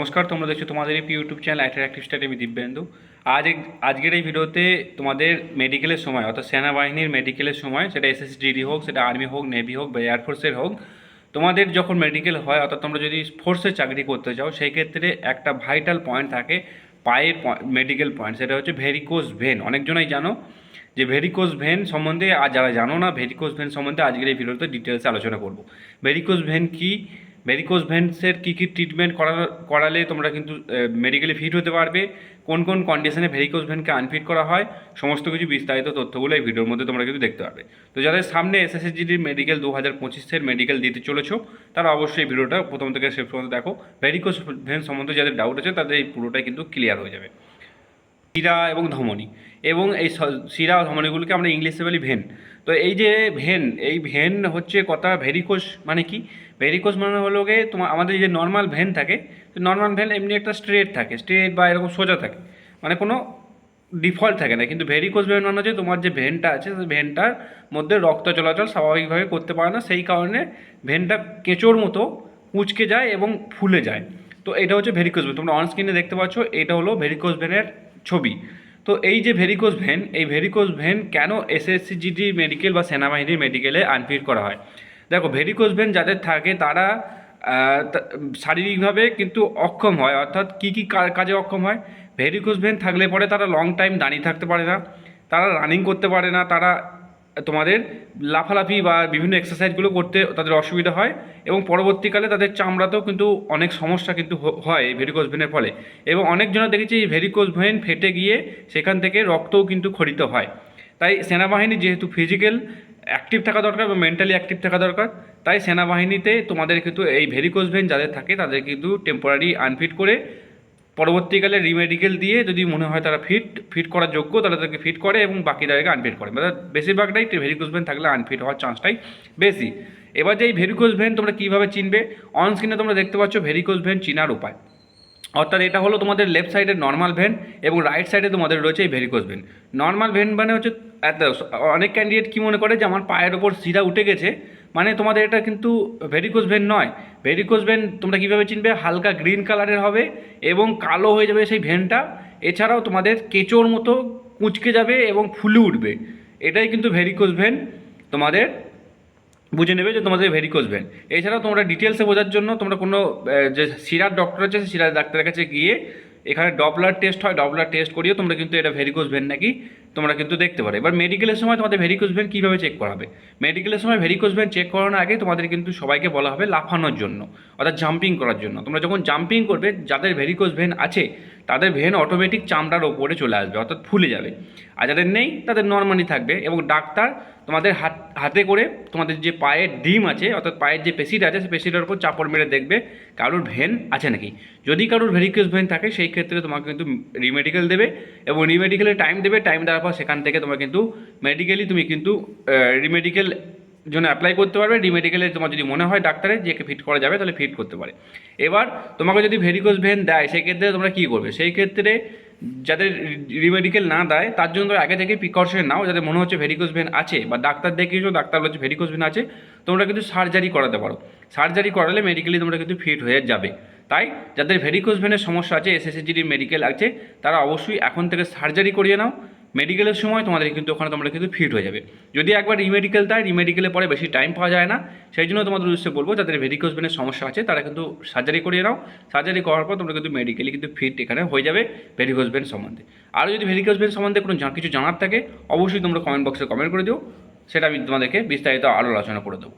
নমস্কার, তোমরা দেখছ তোমাদের এই ইউটিউব চ্যানেল অ্যাট্রাক্টিভ স্টাডি আমি দিব্যেন্দু। আজ আজকের এই ভিডিওতে তোমাদের মেডিকেলের সময়, অর্থাৎ সেনাবাহিনীর মেডিকেলের সময়, সেটা এসএসডিডি হোক, সেটা আর্মি হোক নেভি হোক বা এয়ারফোর্সের হোক, তোমাদের যখন মেডিকেল হয়, অর্থাৎ তোমরা যদি ফোর্সে চাকরি করতে চাও, সেই ক্ষেত্রে একটা ভাইটাল পয়েন্ট থাকে পায়ের মেডিকেল পয়েন্ট সেটা হচ্ছে ভেরিকোজ ভেন অনেকজনাই জানো যে ভেরিকোজ ভেন সম্বন্ধে, আর যারা জানো না ভেরিকোজ ভেন সম্বন্ধে আজকের এই ভিডিওতে ডিটেলসে আলোচনা করব। ভেরিকোজ ভেন কি? ভেরিকোজ ভেন্সের কী কী ট্রিটমেন্ট করা, করালে তোমরা কিন্তু মেডিকেলে ফিট হতে পারবে, কোন কোন কন্ডিশনে ভেরিকোজ ভেনকে আনফিট করা হয়, সমস্ত কিছু বিস্তারিত তথ্যগুলো এই ভিডিওর মধ্যে তোমরা কিন্তু দেখতে পারবে। তো যাদের সামনে এসএসএসজিডির মেডিকেল দু হাজার পঁচিশের মেডিকেল দিতে চলেছো, তারা অবশ্যই ভিডিওটা প্রথম থেকে শেষ পর্যন্ত দেখো। ভেরিকোজ ভেন সম্বন্ধে যাদের ডাউট আছে, তাদের এই পুরোটাই কিন্তু ক্লিয়ার হয়ে যাবে। শিরা এবং ধমনী। এবং এই শিরা ধমনীগুলোকে আমরা ইংলিশে বলি ভেন। তো এই যে ভেন, এই ভেন হচ্ছে কথা ভেরিকোষ মানে কি? ভেরিকোষ মানে হলো গিয়ে তোমার আমাদের যে নর্মাল ভেন থাকে নর্মাল ভেন এমনি একটা স্ট্রেট থাকে স্ট্রেট বা এরকম সোজা থাকে। মানে কোনো ডিফল্ট থাকে না, কিন্তু ভেরিকোজ ভেন মানে হচ্ছে তোমার যে ভেনটা আছে, সেই ভেনটার মধ্যে রক্ত চলাচল স্বাভাবিকভাবে করতে পারে না, সেই কারণে ভেনটা কেঁচোর মতো কুঁচকে যায় এবং ফুলে যায়। তো এটা হচ্ছে ভেরিকোজ ভেন। তোমরা অন স্ক্রিনে দেখতে পাচ্ছ, এটা হলো ভেরিকোজ ভেনের ছবি। তো এই যে ভেরিকোজ ভেন এই ভেরিকোজ ভেন কেন এসএসসিজিডি মেডিকেল বা সেনাবাহিনীর মেডিকেলে আনফিট করা হয়? দেখো ভেরিকোজ ভেন যাদের থাকে তারা শারীরিকভাবে কিন্তু অক্ষম হয়। অর্থাৎ কী কী কাজে অক্ষম হয়? ভেরিকোজ ভেন থাকলে পরে তারা লং টাইম দাঁড়িয়ে থাকতে পারে না। তারা রানিং করতে পারে না। তারা তোমাদের লাফালাফি বা বিভিন্ন এক্সারসাইজগুলো করতে তাদের অসুবিধা হয় এবং পরবর্তীকালে তাদের চামড়াতেও কিন্তু অনেক সমস্যা কিন্তু হয় ভেরিকোজ ভেনের ফলে। এবং অনেকজনের দেখেছি এই ভেরিকোজ ভেন ফেটে গিয়ে সেখান থেকে রক্তও কিন্তু খরিত হয়। তাই সেনাবাহিনী যেহেতু ফিজিক্যাল অ্যাক্টিভ থাকা দরকার বা মেন্টালি অ্যাক্টিভ থাকা দরকার, তাই সেনাবাহিনীতে তোমাদের কিন্তু এই ভেরিকোজ ভেন যাদের থাকে তাদের কিন্তু টেম্পোরারি আনফিট করে পরবর্তীকালে রিমেডিকেল দিয়ে যদি মনে হয় তারা ফিট ফিট করার যোগ্য, তাহলে তাদেরকে ফিট করে এবং বাকি তাদেরকে আনফিট করে। মানে বেশিরভাগটাই ভেরিকোজ ভেন থাকলে আনফিট হওয়ার চান্সটাই বেশি। এবার যে এই ভেরিকোজ ভেন তোমরা কীভাবে চিনবে? অন স্ক্রিনে তোমরা দেখতে পাচ্ছ ভেরিকোজ ভেন চিনার উপায়। অর্থাৎ এটা হলো তোমাদের লেফট সাইডের নর্মাল ভেন এবং রাইট সাইডে তোমাদের রয়েছে এই ভেরিকোজ ভেন নর্মাল ভেন মানে হচ্ছে অনেক ক্যান্ডিডেট কী মনে করে যে আমার পায়ের ওপর শিরা উঠে গেছে মানে তোমাদের এটা কিন্তু ভেরিকোজ ভেন নয়। ভেরিকোজ ভেন তোমরা কীভাবে চিনবে? হালকা গ্রিন কালারের হবে এবং কালো হয়ে যাবে সেই ভেনটা এছাড়াও তোমাদের কেঁচোর মতো কুঁচকে যাবে এবং ফুলে উঠবে। এটাই কিন্তু ভেরিকোজ ভেন তোমাদের বুঝে নেবে যে তোমাদের ভেরিকোজ ভেন এছাড়াও তোমরা ডিটেলসে বোঝার জন্য তোমরা কোনো যে সিরার ডক্টর আছে সিরার ডাক্তারের কাছে গিয়ে এখানে ডপলার টেস্ট হয়। ডপলার টেস্ট করিয়ে তোমরা কিন্তু এটা ভেরিকোজ ভেন নাকি তোমরা কিন্তু দেখতে পারো। এবার মেডিকেলের সময় তোমাদের ভেরিকোজ ভেন কীভাবে চেক করাবে মেডিকেলের সময় ভেরিকোজ ভেন চেক করানোর আগে তোমাদের কিন্তু সবাইকে বলা হবে লাফানোর জন্য, অর্থাৎ জাম্পিং করার জন্য। তোমরা যখন জাম্পিং করবে, যাদের ভেরিকোজ ভেন আছে তাদের ভেন অটোমেটিক চামড়ার ওপরে চলে আসবে, অর্থাৎ ফুলে যাবে। আর যাদের নেই, তাদের নর্মালি থাকবে এবং ডাক্তার তোমাদের হাত, হাতে করে তোমাদের যে পায়ের ডিম আছে, অর্থাৎ পায়ের যে পেশিটা আছে, সেই পেশিটার উপর চাপড় মেরে দেখবে কারোর ভেন আছে নাকি। যদি কারোর ভেরিকোজ ভেন থাকে, সেই ক্ষেত্রে তোমাকে কিন্তু রিমেডিকেল দেবে এবং রিমেডিকেলের টাইম দেবে টাইম দেওয়ার পর সেখান থেকে তোমার কিন্তু মেডিকেলি তুমি কিন্তু রিমেডিকেল জন্য অ্যাপ্লাই করতে পারবে ডিমেডিকেলে তোমার যদি মনে হয় ডাক্তারে যে ফিট করা যাবে, তাহলে ফিট করতে পারে। এবার তোমাকে যদি ভেরিকোজ ভেন দেয় সেই ক্ষেত্রে তোমরা কী করবে? সেই ক্ষেত্রে যাদের রিমেডিকেল না দেয়, তার জন্য আগে থেকে প্রিকশন নাও, যাদের মনে হচ্ছে ভেরিকোজ ভেন আছে বা ডাক্তার দেখিয়েছো, ডাক্তার বলছে ভেরিকোজ ভেন আছে, তোমরা কিন্তু সার্জারি করাতে পারো। সার্জারি করালে মেডিকেলি তোমরা কিন্তু ফিট হয়ে যাবে। তাই যাদের ভেরিকোজ ভেনের সমস্যা আছে এসএসএসজিডি মেডিকেল আছে, তারা অবশ্যই এখন থেকে সার্জারি করিয়ে নাও। মেডিকেলের সময় তোমাদের কিন্তু ওখানে তোমরা কিন্তু ফিট হয়ে যাবে। যদি একবার রিমেডিকেল দেয় রিমেডিকেলে পরে বেশি টাইম পাওয়া যায় না, সেই জন্য তোমাদের উদ্দেশ্যে বলব, যাদের ভেরিকোজ বেনের সমস্যা আছে, তারা কিন্তু সার্জারি করিয়ে নাও। সার্জারি করার পর তোমরা কিন্তু মেডিকেলি কিন্তু ফিট এখানে হয়ে যাবে ভেরিকোজ বেন সম্বন্ধে। আরও যদি ভেরিকোজ বেন সম্বন্ধে কোনো কিছু জানার থাকে, অবশ্যই তোমরা কমেন্ট বক্সে কমেন্ট করে দিও। সেটা আমি তোমাদেরকে বিস্তারিত আরও আলোচনা করে দেবো।